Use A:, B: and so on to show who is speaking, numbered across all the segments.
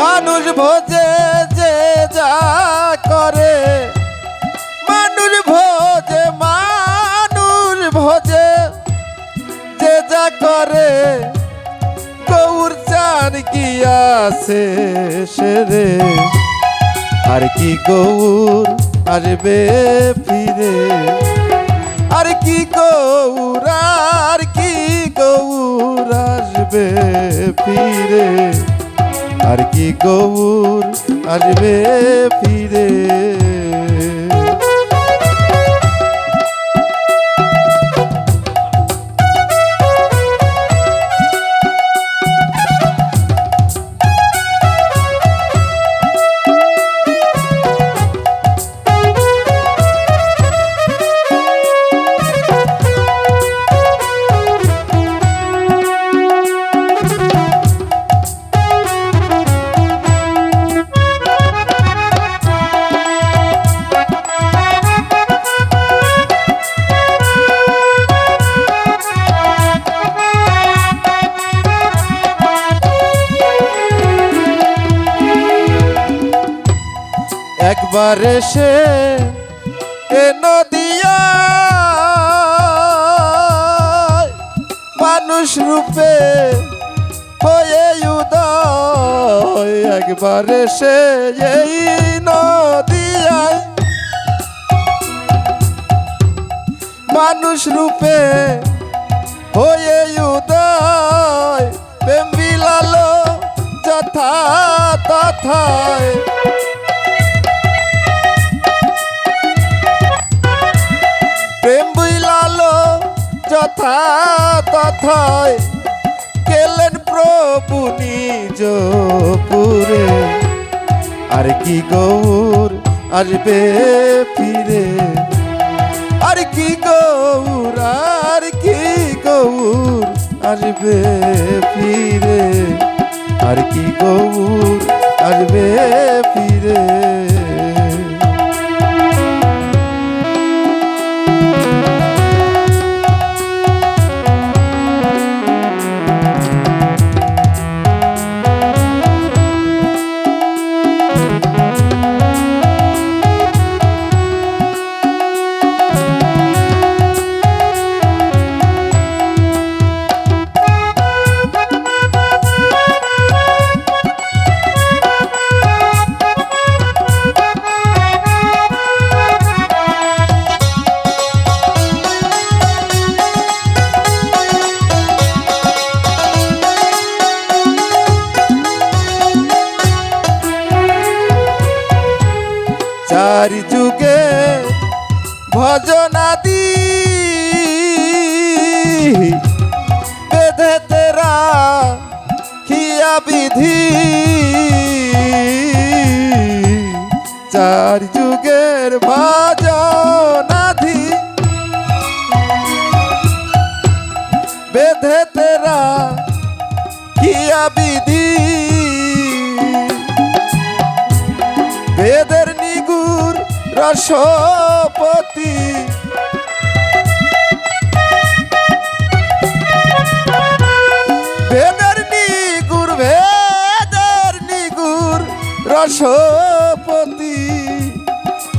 A: মানুষ ভোজে যে যা করে। মানুষ ভোজে মানুষ ভোজে যে যা করে। গৌর চান কি আছে সেরে? আর কি গৌর আসবে ফিরে? আর কি গৌর, আর কি গৌর আসবে ফিরে? আর কি গৌর আসবে ফিরে? একবার এসে এ নদিয়া মানুষ রূপে হয়ে উদয়। একবার এসে এই নদিয়ায় মানুষ রূপে হয়ে উদয়। প্রেম বিলালো যথা তথায়। যথা তথায় গেলেন প্রভু নিজ পুরে। আর কি গৌর আসবে ফিরে? আর কি গৌর, আর কি গৌর আসবে ফিরে? আর কি গৌর আসবে ফিরে? চার যুগে ভজনাদি বেঁধে তেরা খিয়া বিধি। চার যুগের ভজনাধি বেঁধে তেরা কিয়া বিধি। রসপতি বেদের নিগুর ভেদের নিগুর রসপতি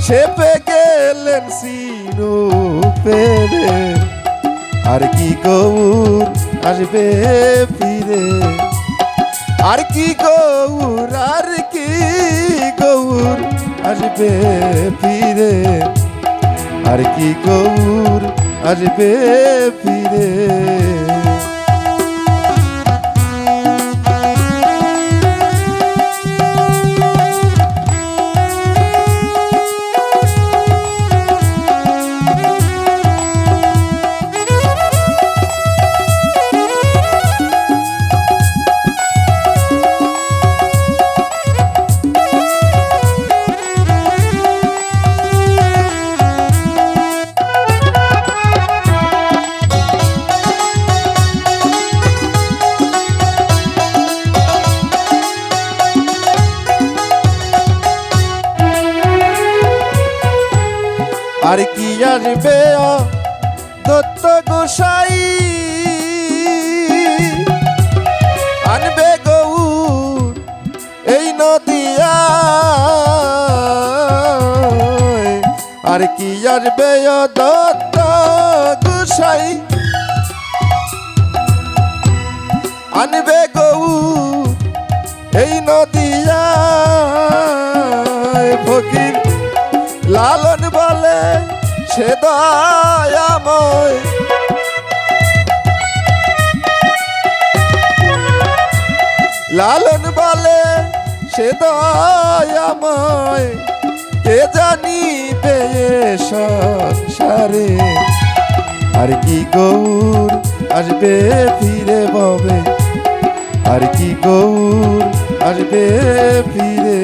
A: সেপে গেলেন সিনু পেরে। আর কি গৌর আসবে ফিরে? আর কি গৌর, আর কি গৌর? আসবে ফিরে। আর কি গৌর আসবে ফিরে? আর কি আসবে দত্ত গোসাই আনবে গৌ এই নদিয়া। আর কি আসবে দত্ত গোসাই? আনবে গৌ এই নদিয়া। সে দয়াময়। লালন বলে সে দয়াময়। কে জানিবে এ সংসারে? আর কি গৌর আসবে ফিরে ববে? আর কি গৌর আসবে ফিরে?